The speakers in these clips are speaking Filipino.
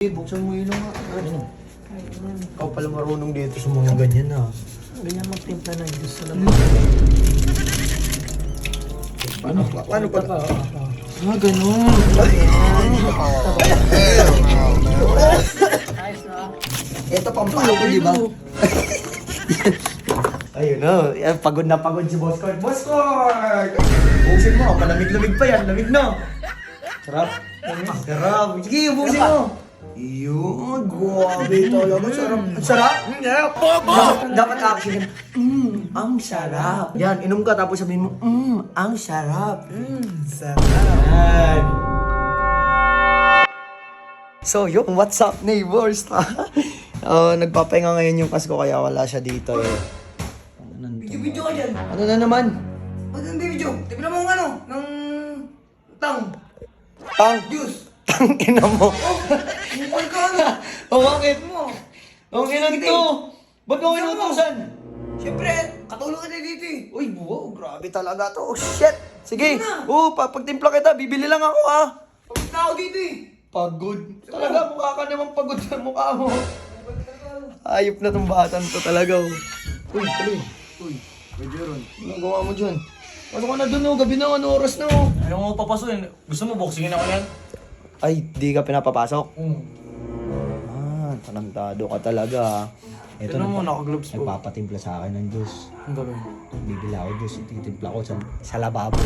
Eh, buksan mo ilong nga. Ano? Ikaw pala marunong dito sa mga ganyan ha. Ganyan magtimpla ng Diyos sa labas. Paano pa? Paano pa? Oo. Ah, ganun. Na. Ito pang paano, di ba? Ayun na. Yan, pagod na pagod si Boss Court. Boss Court! Busin mo. Malamig-lamig pa yan. Lamig na. Sarap. Sarap. Sige, busin mo. Yun, grabe talaga. Sarap. Ang sarap. Dapat, dapat action. Mmm, ang sarap. Yan, inom ka tapos sabihin mo, mmm, ang sarap. Mmm, sarap. Yan. So, yung what's up neighbors? uh, nagpapahinga ngayon yung Pasko kaya wala siya dito eh. Video-video ka dyan. Ano na naman? Ba't ang video? Tignan mo ang ano, ng... Tang. Tang, Juice. Tang ina mo. Mukha ka ano. o bakit? mo. Ang ina to. Ba't mo kinutusan? Siyempre, katulong ka na dito eh. Uy, wow, grabe talaga to. Oh, shit. Sige. Ano na? Oo, pa pagtimpla kita, bibili lang ako ha. Pagod na ako dito eh. Pagod. Talaga, mukha ka naman pagod sa mukha mo. Ayop na tong batang to talaga. oh. Uy, tuloy. Uy, medyo ron. Ano gawa mo dyan? Pasok ka na dun, oh. Gabi na, ano oras na, oh. Ayaw mo papasukin. Gusto mo boxingin ako yan? Ay, di ka pinapapasok? Oo. Ah, tarantado ka talaga. Ito Tignan mo, naka-gloves po. Nagpapatimpla sa akin ng juice. Ang gagawin. Bibili ako juice, ititimpla ko sa, sa lababo.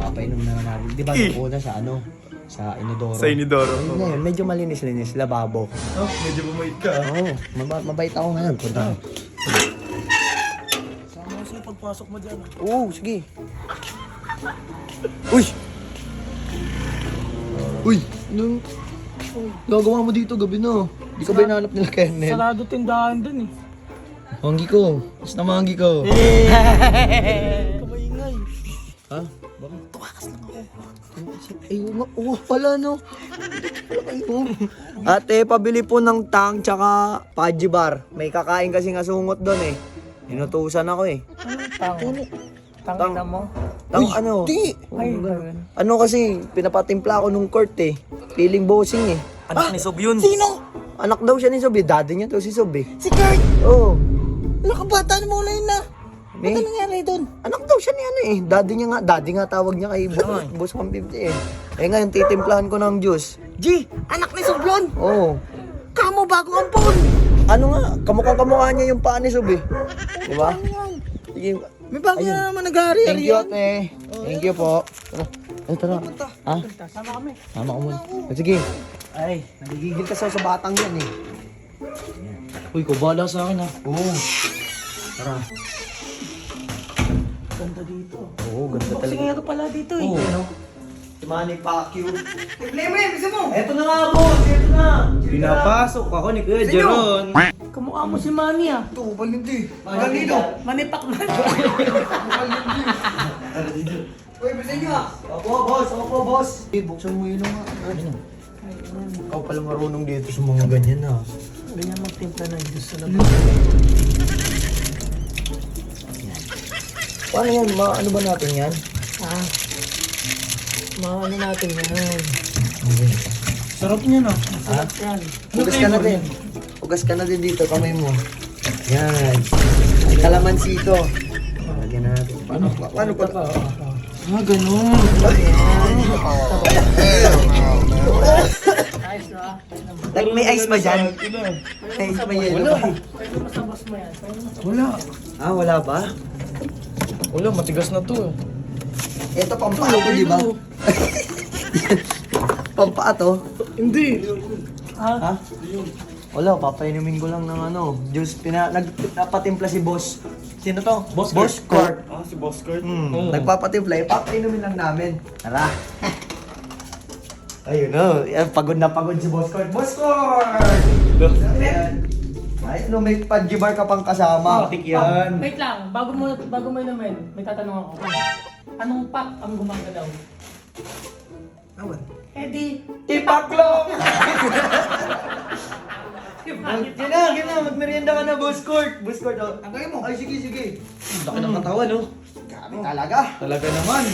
Papainom na namin. Di ba, nung una sa ano? Sa Inodoro. Sa Inodoro, Ayun na yun, medyo malinis-linis, lababo. Oh, medyo bumait ka. Oo, oh, maba- mabait ako ngayon. Punta. Sama sa'yo pagpasok mo dyan. Oo, sige. Uy! Uy! Anong... Gagawa mo dito gabi na. Di ka ba hinahanap nila Kenneth? Sarado tindahan dun eh. Manggi ko. Mas na manggi ko. Kamaingay. Ha? Bakit? Tumakas lang ako. Ay, oo, oo pala no. Ate, pabili po ng tang tsaka Paji bar. May kakain kasi nga sungot doon eh. Inutusan ako eh. Anong tang? Tang mo? Tang ano? Di. Ay. Ano kasi, pinapatimpla ako nung court eh. Feeling bossing eh. Anak ni Sob yun. Sino? Anak daw siya ni Sob eh. Daddy niya to si Sob eh. Si Kurt. Oo. Nakabata na mo na yun na. May- Ano nangyari doon? Anak daw siya ni ano eh. Daddy niya nga. Daddy nga tawag niya kay Boss, boss 150 eh. Eh ngayon, titimplahan ko ng juice. G, anak ni Sublon. Oo. Kamo bago ang phone. Ano nga, kamukhang kamukha niya yung paa ni Sob eh. Di ba? Sige. May bago Ayun. na naman nag-hari Thank you, ate. Thank you po. Tara. Ay, tara. Ha? Sama kami. Tama ko muna. Sige. Ay, nagigigil ka sa, sa batang yan eh. Uy, kubala sa akin ha. Oo. Tara. Ganda dito. Oo, ganda talaga. Boxingero pala dito eh. Oo, ano? Si Manny Pacquiao. Mo yan, bisa mo. Eto na nga, boss! Eto na! Pinapasok ako ni Kuya Jeron. Kamukha mo si Manny ah. Ito, balindi. Manny Balindi. Manny Pacman. Uy, bisa nyo ah. Opo, boss! Opo, boss! Eh, buksan mo ilong nga. Ano? Ikaw pala marunong dito sa mga ganyan ha. Ganyan magtimpla ng Diyos sa labas. Paano yan? Ma ano ba natin yan? Ah. Maano natin yan. Sarap niya na. Sarap yan. Hugas ka na din. Hugas ka na din dito, kamay mo. Yan. Kalamansi ito. Lagyan na natin. Paano, paano pa? Pa, oo, oo. Ah, ganun. Like, may ice ba dyan? May ice ba yelo? Wala eh. Wala. Ah, wala ba? Wala, matigas na to. Ito pampaa to, di ba? pampaa to? Hindi. Ha? Wala, papainumin ko lang ng ano. Juice, pina, nagpapatimpla si boss. Sino to? Boss Boss Court. Ah, si Boss Kurt. Hmm, Oo. nagpapatimpla, ipapainumin lang namin. Tara. Ayun no, yan, pagod na pagod si Boss Court. Boss Court! Ayan. Ay, no, may pajibar ka pang kasama. Matik yan. Wait lang, bago mo bago mo inumin, may tatanong ako. Anong pack ang gumagalaw? Awan. Eh di! Bakit yan na, yan na, magmerienda ka na, Boss Court. Boss Court, oh. Ang gawin mo. Ay, sige, sige. Laki ng katawan, no? Grabe talaga. Talaga naman.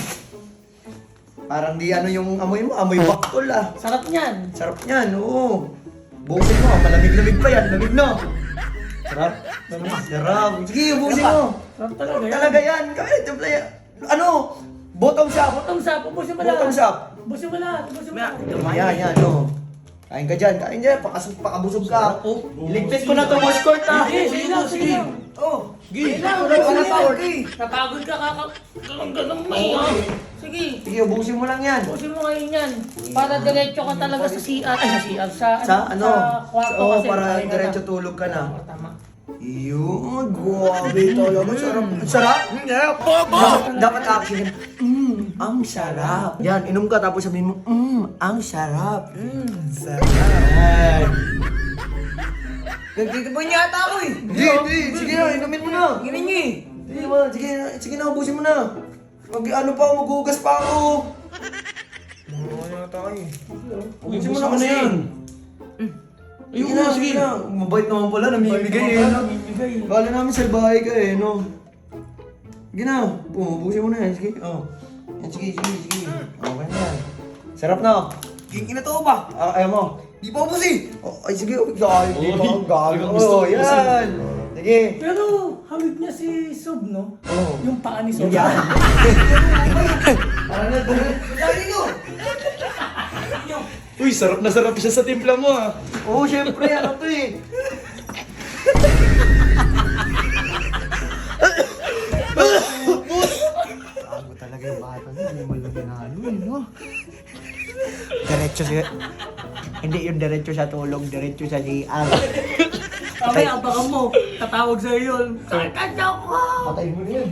Parang di ano yung amoy mo, amoy baktol ah. Sarap niyan. Sarap niyan, oo. Busin mo, malamig-lamig pa yan, lamig no. Sarap. Sarap. Sige, busin mo. Sarap talaga yan. Talaga yan. Kaya, timpla yan. Ano? Bottom up. Bottoms up, ubusin mo lang. Bottoms up. Ubusin mo lang, ubusin mo lang. Yan, yan, no. Kain ka dyan, kain dyan. Pakasog, pakabusog ka. Iligpit ko na to, boss court ah. Sige, sige lang, sige lang. Oh, Sige lang, Wala power. Napagod ka, kaka... Galang-galang mo ah. Sige. Sige, ubusin mo lang yan. Ubusin mo ngayon yan. Para diretso ka talaga sa CR. Ay, sa CR. Sa, Sa ano? Sa kwarto Oo, kasi. para diretso tulog ka na. Tama. Yun, grabe talaga. Sarap. Ang sarap. Dapat, dapat action. Mmm, ang sarap. Yan, inom ka tapos sabihin mo, mmm, ang sarap. Mmm, sarap. Nagtitipon niya ata ako eh. Hindi, hindi. Sige na, inumin mo na. Ginin niyo eh. Sige na, sige na, sige na, ubusin mo na. Mag, ano pa, maghugas pa ako. Ano yata eh. Ubusin mo na kasi. Ayun na, sige na. Mabait naman pala, namimigay eh. no? Namimigay. Kala namin salbahay ka eh, no? Sige na, ubusin mo na yan, sige. Oh. Yan, sige, sige, sige. Okay na yan. Sarap na. Ging ina to ba? Ah, ayaw mo. Di pa ubus eh. Oh, ay, sige, oh, gag, di ba ang gag? Talagang gusto Oh, ko yan. Sige. Pero, hawig niya si Sub, no? Oh. Yung paa ni Sub. Yan. Parang na, Dali nyo. Uy, sarap na sarap siya sa timpla mo ah. Oo, oh, syempre, ano to eh. Yung bata niya, hindi mo lang ginano eh, no? Diretso siya. Hindi yung diretso sa tulog, diretso sa CR. Mamaya, abangan mo. Tatawag sa'yo yun. Sakit ako! Patay mo na.